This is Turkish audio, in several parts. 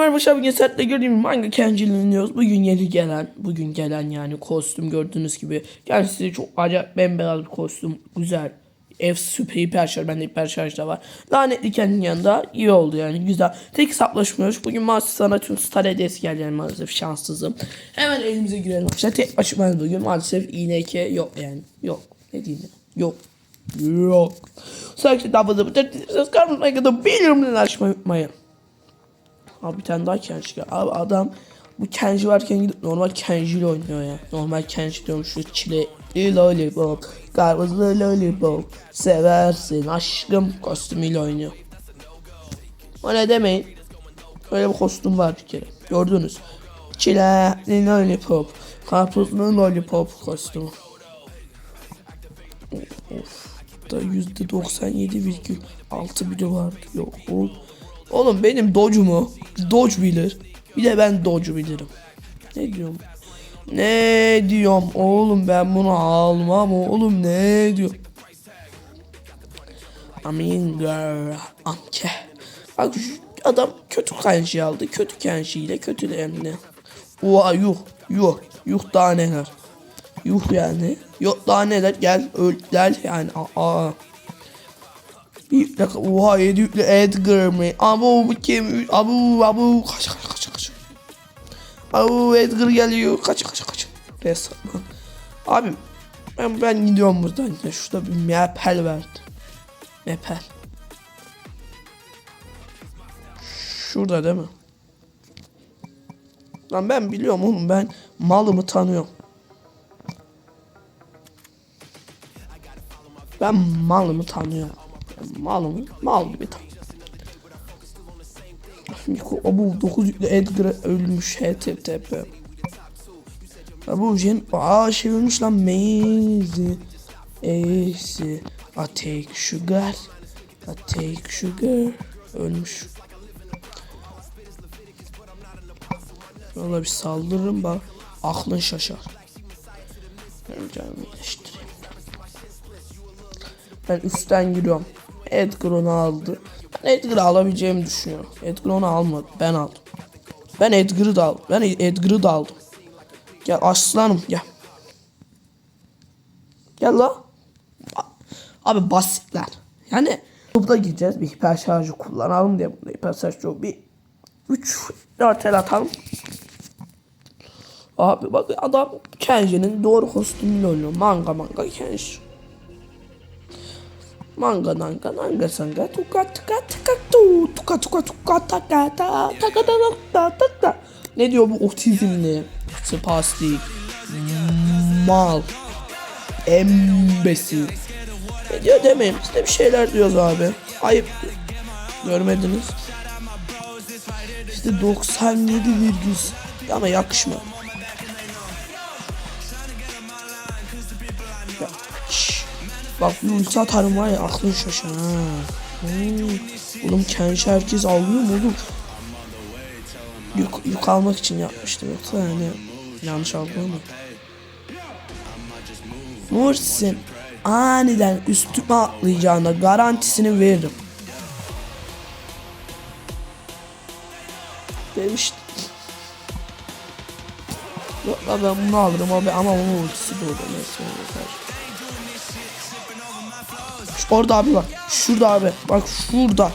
merhaba arkadaşlar bugün sette gördüğüm manga oynuyoruz. Bugün yeni gelen, bugün gelen yani kostüm gördüğünüz gibi. Gerçi çok acayip bembeyaz bir kostüm. Güzel. F süper hiper şarj. Bende hiper şarj da var. Lanetli kendinin yanında iyi oldu yani güzel. Tek hesaplaşmıyoruz. Bugün maalesef sana tüm star hediyesi geldi yani maalesef şanssızım. Hemen elimize girelim arkadaşlar. Tek başıma bugün maalesef iğneke yok yani. Yok. Ne diyeyim? Yok. Yok. Sadece daha fazla bir ses kalmasına kadar bildirimleri açmayı unutmayın. Abi bir tane daha Kenji gel. Abi adam bu Kenji varken gidip normal Kenji ile oynuyor ya. Normal Kenji diyorum şu çile lollipop. Karpuzlu lollipop. Seversin aşkım kostümüyle oynuyor. Öyle demeyin. Öyle bir kostüm var bir kere. Gördünüz. Çile lollipop. Karpuzlu lollipop kostümü. Of. Da %97,6 bile var. Yok oğlum. Benim Doge'umu Doge bilir. Bir de ben Doge bilirim. Ne diyorum? Ne diyorum oğlum ben bunu almam oğlum ne diyor? Amin girl amke. Bak şu adam kötü kenji aldı. Kötü kenji ile kötü de hem de. Oha yuh yuh yuh daha neler. Yuh yani. Yok daha neler gel öl gel yani. Aa. Bir dakika oha 7 yüklü Edgar mı? Abu bu kim? Abu abu kaç kaç kaç kaç. Abu Edgar geliyor kaç kaç kaç. Resmen. Abi ben ben gidiyorum buradan ya şurada bir mepel verdi. Mepel. Şurada değil mi? Lan ben biliyorum oğlum ben malımı tanıyorum. Ben malımı tanıyorum. Malımı mal gibi tanıyorum. Miko bu 9 yüklü Edgar ölmüş HTTP. Bu Jen aa şey ölmüş lan Maze. Ace. I take sugar. I take sugar. Ölmüş. Ona bir saldırırım bak. Aklın şaşar. Ben canımı iyileştireyim. Ben üstten giriyorum. Edgar onu aldı. Ben Edgar'ı alabileceğimi düşünüyorum. Edgar onu almadı. Ben aldım. Ben Edgar'ı da aldım. Ben Edgar'ı da aldım. Gel aslanım gel. Gel la. Abi basitler. Yani burada gideceğiz. Bir hiper şarjı kullanalım diye burada hiper şarj yok. Bir 3 4 el atalım. Abi bak adam Kenji'nin doğru kostümüyle oynuyor. Manga manga Kenji. Manga nanga nanga sanga tuka tuka tuka tu tuka tuka tuka taka ta taka ta ta ta ta Ne diyor bu otizmli? Spastik. Mal. Embesi. Ne diyor demeyin. De bir şeyler diyoruz abi. Ayıp. Görmediniz. İşte 97 virgül. Ama yakışmadı. Bak bir ulti atarım var ya aklın şaşar ha. Hmm. Oğlum Kenji herkes alıyor mu oğlum? Yük, yük almak için yapmıştım yoksa yani yanlış algılama. Muhsin aniden üstüme atlayacağına garantisini veririm. Demiştim. Yok ben bunu alırım abi ama onun ultisi de orada neyse yeter. Orada abi bak. Şurada abi. Bak şurada.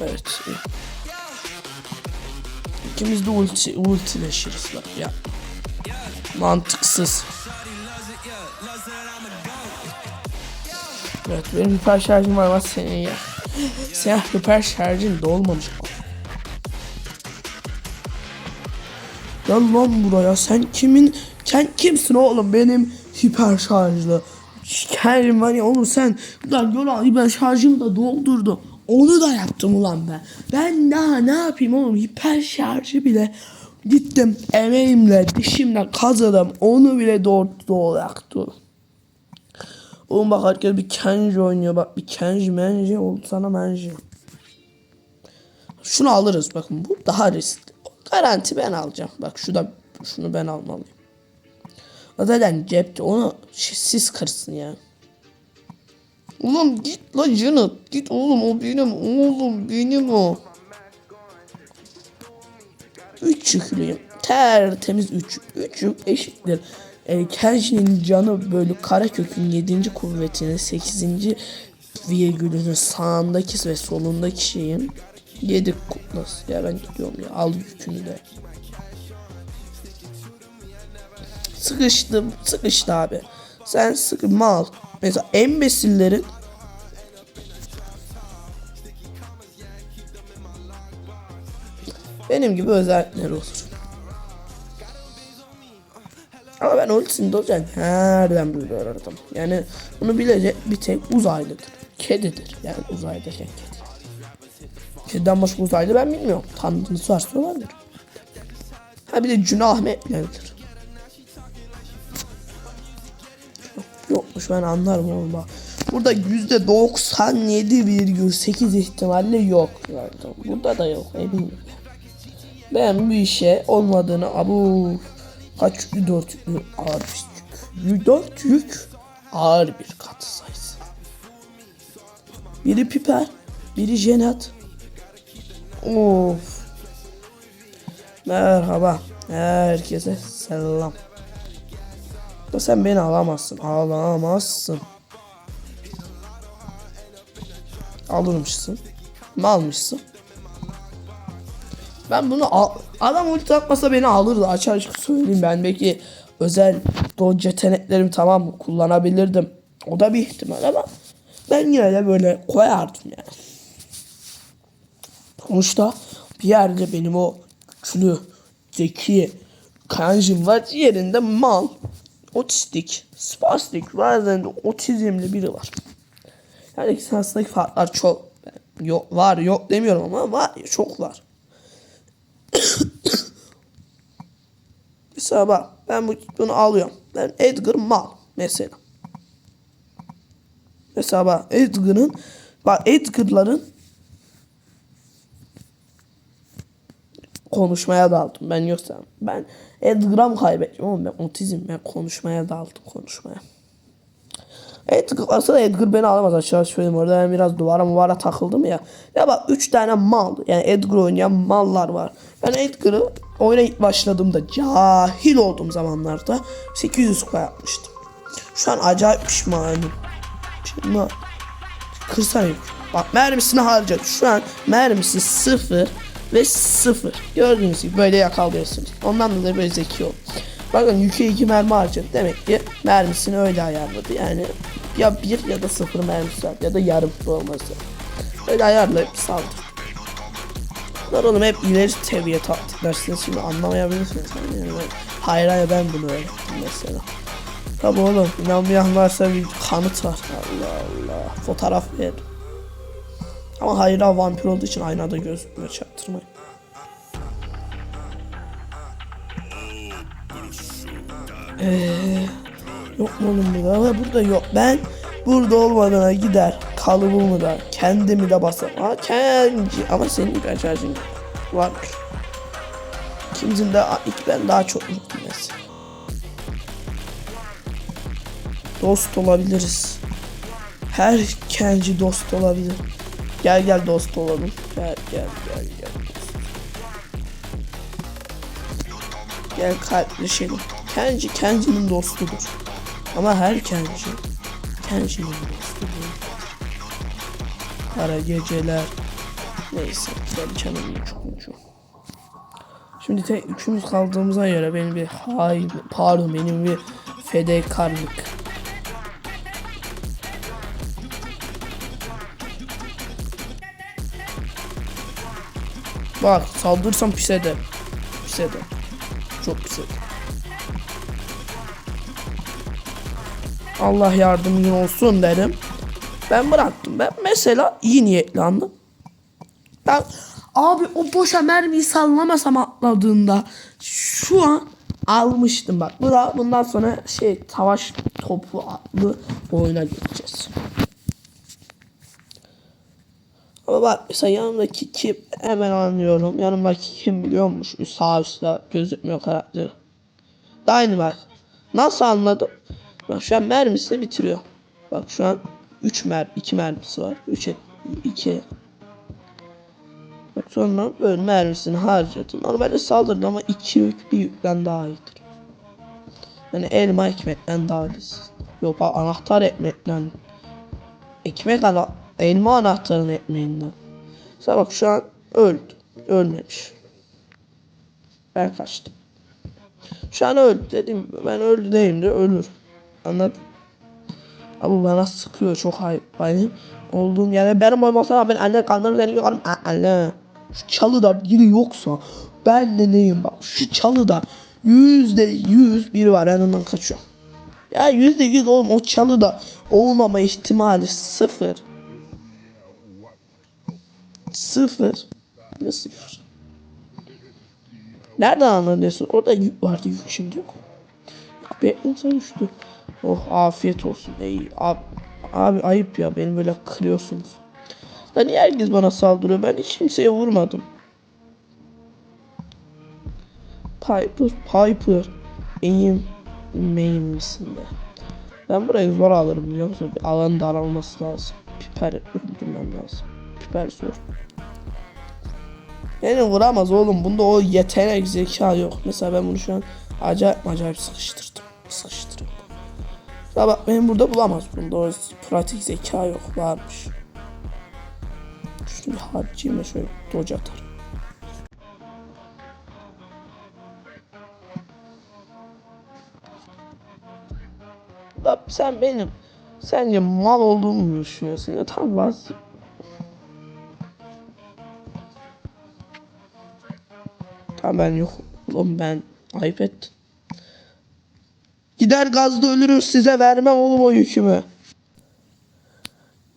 Evet. İkimiz de ulti, ultileşiriz bak ya. Mantıksız. Evet benim hiper şarjım var ama senin ya. Senin hiper şarjın dolmamış. Gel lan buraya sen kimin sen kimsin oğlum benim hiper şarjlı. Kendim hani oğlum sen lan yola hiper şarjımı da doldurdu onu da yaptım ulan ben. Ben daha ne yapayım oğlum? Hiper şarjı bile gittim emeğimle dişimle kazıdım. Onu bile doğru olacaktı Oğlum bak herkes bir Kenji oynuyor. Bak bir Kenji menji oldu sana menji şunu alırız bakın bu daha riskli. Garanti ben alacağım. Bak şu da şunu ben almalıyım Zaten cepte onu siz kırsın ya. Oğlum git lan Janet. Git oğlum o benim oğlum benim o. Üç yüklüyüm. Tertemiz üç. Üç yük eşittir. E, Kenji'nin canı böyle Karakök'ün 7. kuvvetinin 8. virgülünün sağındaki ve solundaki şeyin 7 kutlası. Ya ben gidiyorum ya al yükünü de. Sıkıştım. Sıkıştı abi. Sen sıkı mal. Mesela embesillerin benim gibi özellikleri olur. Ama ben ultisini dozen nereden biliyordum. Yani bunu bilecek bir tek uzaylıdır. Kedidir. Yani uzaydayken kedi. Kediden başka uzaylı ben bilmiyorum. Tanıdığınız varsa olabilir. Ha bir de Cüneyt Ahmet'lerdir. Ben anlarım oğlum bak. Burada yüzde 97,8 ihtimalle yok. Yani burada da yok eminim. Ben bu işe olmadığını abu kaç yüklü 4 yüklü ağır bir yük. 4 yük ağır bir kat sayısı. Biri piper, biri jenet. Of. Merhaba. Herkese selam. Da sen beni alamazsın. Alamazsın. Alırmışsın. Ne almışsın? Ben bunu al adam ulti atmasa beni alırdı. Açık açık söyleyeyim ben belki özel dodge yeteneklerimi tamam kullanabilirdim. O da bir ihtimal ama ben yine de böyle koyardım yani. Sonuçta bir yerde benim o güçlü, zeki kancım var. Diğerinde mal, otistik, spastik, bazen de otizmli biri var. Yani ikisi arasındaki farklar çok yok var yok demiyorum ama var çok var. Mesela bak ben bu, bunu alıyorum. Ben Edgar mal mesela. Mesela bak Edgar'ın bak Edgar'ların konuşmaya daldım ben yoksa ben Edgar'a mı kaybettim oğlum ben otizm ben konuşmaya daldım konuşmaya. Edgar aslında Edgar beni alamaz aşağı söyleyeyim orada ben biraz duvara muvara takıldım ya. Ya bak 3 tane mal yani Edgar oynayan mallar var. Ben Edgar'ı oyuna ilk başladığımda cahil olduğum zamanlarda 800 kupa yapmıştım. Şu an acayip pişmanım. Şimdi kırsana. Bak mermisini harcadı. Şu an mermisi sıfır ve sıfır. Gördüğünüz gibi böyle yakalıyorsunuz. Ondan dolayı böyle zeki ol. Bakın yüke iki mermi harcadı. Demek ki mermisini öyle ayarladı. Yani ya bir ya da sıfır mermisi var ya da yarım olması. Öyle ayarlayıp saldı. Bunlar oğlum hep ileri seviye taktikler. Siz şimdi anlamayabilirsiniz. Yani hayır hayır ben bunu öğrettim mesela. Tabi oğlum inanmayan varsa bir kanıt var. Allah Allah. Fotoğraf ver. Ama hayır ha vampir olduğu için aynada gözükmüyor çaktırmayın. Eee yok mu oğlum burada? Ama burada yok. Ben burada olmadığına gider. Kalıbımı da kendimi de basarım. Ha kendi ama senin hiper şarjın var. İkimizin de ilk ben daha çok mutluyum mesela. Dost olabiliriz. Her kenci dost olabilir. Gel gel dost olalım. Gel gel gel gel. Gel kalpleşelim. Kenci Kenci'nin dostudur. Ama her Kenci Kenci'nin dostudur. Kara geceler. Neyse ben canımın çocuğu. Şimdi tek üçümüz kaldığımıza göre benim bir hain pardon benim bir fedakarlık Bak saldırsam pis eder. Pis eder. Çok pis eder. Allah yardımcın olsun dedim. Ben bıraktım. Ben mesela iyi niyetlandım. Ben abi o boşa mermiyi sallamasam atladığında şu an almıştım bak. Bu da bundan sonra şey savaş topu adlı oyuna geçeceğiz. Ama bak mesela yanımdaki kim hemen anlıyorum. Yanımdaki kim biliyormuş. Sağ üstte gözükmüyor karakter. Da aynı bak. Nasıl anladım? Bak şu an mermisini bitiriyor. Bak şu an 3 mer 2 mermisi var. 3 2 Bak sonra böyle mermisini harcadı. Normalde saldırdı ama 2 yük bir yükten daha iyidir. Yani elma ekmekten daha iyidir. Yok bak anahtar ekmekten. Ekmek ana elma anahtarın ekmeğinden. Sen bak şu an öldü. Ölmemiş. Ben kaçtım. Şu an öldü dedim. Ben öldü değilim de ölür. Anladın? Ama bana sıkıyor çok ayıp. Benim olduğum yere benim olmasına ben anne kanları deniyorum. Anne. Şu çalıda biri yoksa ben de neyim bak. Şu çalıda yüzde yüz biri var. Ben ondan kaçıyorum. Ya yüzde yüz oğlum o çalıda olmama ihtimali sıfır. Sıfır. Ne sıfır? Nereden anlıyorsun? Orada yük vardı yük şimdi yok. İnsan düştü. Oh afiyet olsun. Ey, abi, abi ayıp ya beni böyle kırıyorsunuz. Da niye herkes bana saldırıyor? Ben hiç kimseye vurmadım. Piper, Piper. İyiyim. Meyim misin be? Ben burayı zor alırım biliyor musun? Bir alan daralması lazım. Piper öldürmem lazım. Zor. Yani vuramaz oğlum. Bunda o yetenek zeka yok. Mesela ben bunu şu an acayip acayip sıkıştırdım. Sıkıştırıyorum. Ya bak benim burada bulamaz. Bunda o pratik zeka yok. Varmış. Şunu bir harcayayım da şöyle doca atarım. Sen benim sence mal olduğumu mu düşünüyorsun ya tam vaz Tamam ben yok. Oğlum ben ayıp ettim. Gider gazda ölürüm size vermem oğlum o yükümü.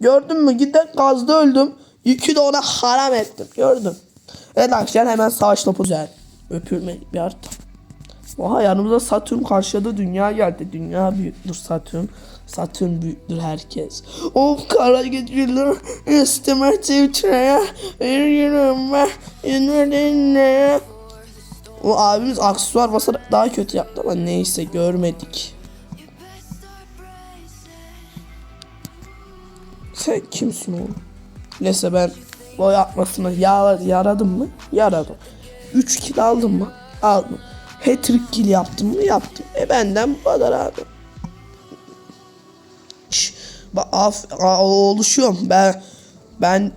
Gördün mü? Gider gazda öldüm. Yükü de ona haram ettim. Gördüm. Evet akşam hemen savaş topu güzel. Öpülme bir artık. Oha yanımıza Satürn karşıladı dünya geldi. Dünya büyüktür Satürn. Satürn büyüktür herkes. O kara geceler isteme titreye. Yürüme yürüme O abimiz aksesuar basarak daha kötü yaptı ama neyse görmedik. Sen kimsin oğlum? Neyse ben boy atmasına yar yaradım mı? Yaradım. 3 kill aldım mı? Aldım. Hat-trick kill yaptım mı? Yaptım. E benden bu kadar abi. Şş, bak af, oluşuyorum. Ben ben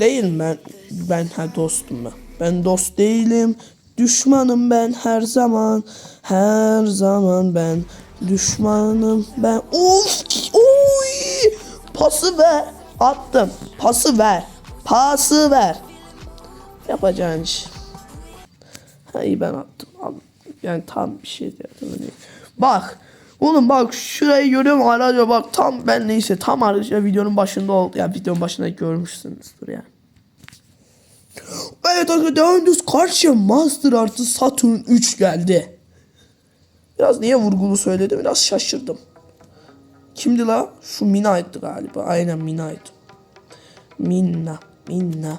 değilim ben. Ben ha dostum ben. Ben dost değilim. Düşmanım ben her zaman. Her zaman ben düşmanım ben. Of! Oy! Pası ver. Attım. Pası ver. Pası ver. Yapacağın iş. Ha iyi ben attım. Yani tam bir şey dedim. Bak. Oğlum bak şurayı görüyorum araca bak tam ben neyse tam araca videonun başında ol ya videonun başında görmüşsünüzdür yani. Evet arkadaşlar devam ediyoruz. Karşıya Master artı Saturn 3 geldi. Biraz niye vurgulu söyledim biraz şaşırdım. Kimdi la? Şu Mina'ydı galiba. Aynen Mina'ydı. Minna, Minna,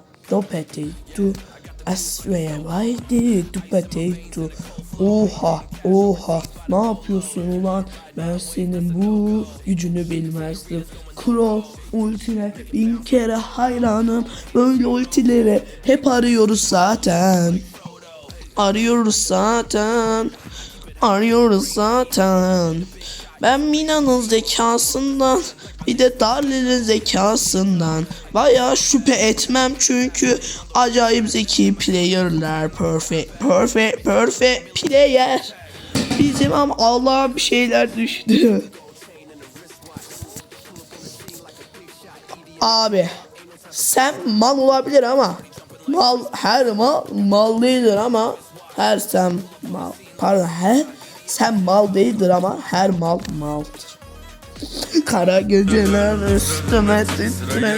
Dopetetu, Asveye vaydi, Dupetetu. Oha, oha, ne yapıyorsun ulan? Ben senin bu gücünü bilmezdim. Kro ultine bin kere hayranım. Böyle ultileri hep arıyoruz zaten. Arıyoruz zaten. Arıyoruz zaten. Ben Mina'nın zekasından bir de Darlin'in zekasından bayağı şüphe etmem çünkü acayip zeki player'lar perfect perfect perfect player. Bizim ama Allah'a bir şeyler düştü. Abi sen mal olabilir ama mal her mal mal değildir ama her sen mal pardon her sen mal değildir ama her mal maldır. Kara geceler üstüme titre.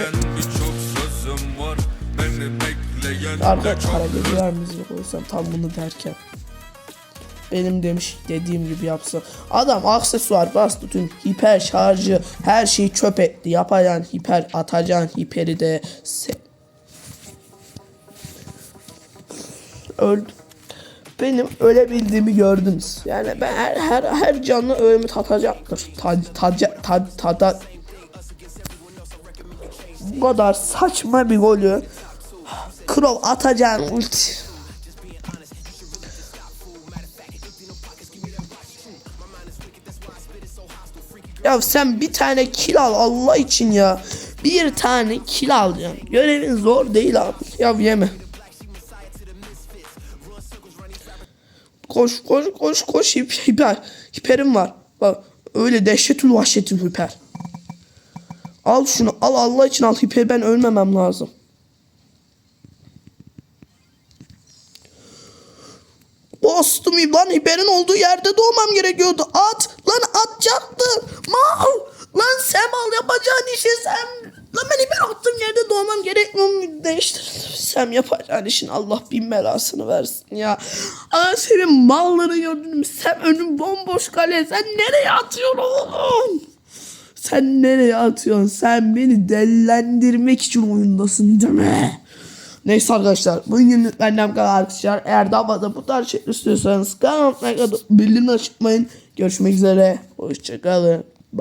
Arka kara geceler müziği koysam tam bunu derken. Benim demiş dediğim gibi yapsa. Adam aksesuar bastı tüm hiper şarjı her şeyi çöp etti. Yapayan hiper atacan hiperi de öldü. Benim öyle bildiğimi gördünüz. Yani ben her her, her canlı ölümü tatacaktır. Tad, tadca- tad, tada, bu kadar saçma bir golü Krov atacağın ulti. Ya sen bir tane kill al Allah için ya. Bir tane kill al ya. Görevin zor değil abi. Ya yeme. Koş koş koş koş hip, hiper. Hiperim var. Bak öyle dehşetül vahşetül hiper. Al şunu al Allah için al hiper ben ölmemem lazım. Dostum lan hiperin olduğu yerde doğmam gerekiyordu. At lan atacaktı. Mal. Lan sen mal yapacağın işi sen. Lan ben hiper attığım yerde doğmam gerekmiyor mu? Değiştir. Sen yapacağın işin Allah bin belasını versin ya. Aa, senin malları gördün? Sen önün bomboş kale. Sen nereye atıyorsun oğlum? Sen nereye atıyorsun? Sen beni delilendirmek için oyundasın değil mi? Neyse arkadaşlar bugünlük benden bu kadar arkadaşlar. Eğer daha fazla bu tarz şey istiyorsanız kanalıma bildirimleri açmayın. Görüşmek üzere. Hoşçakalın.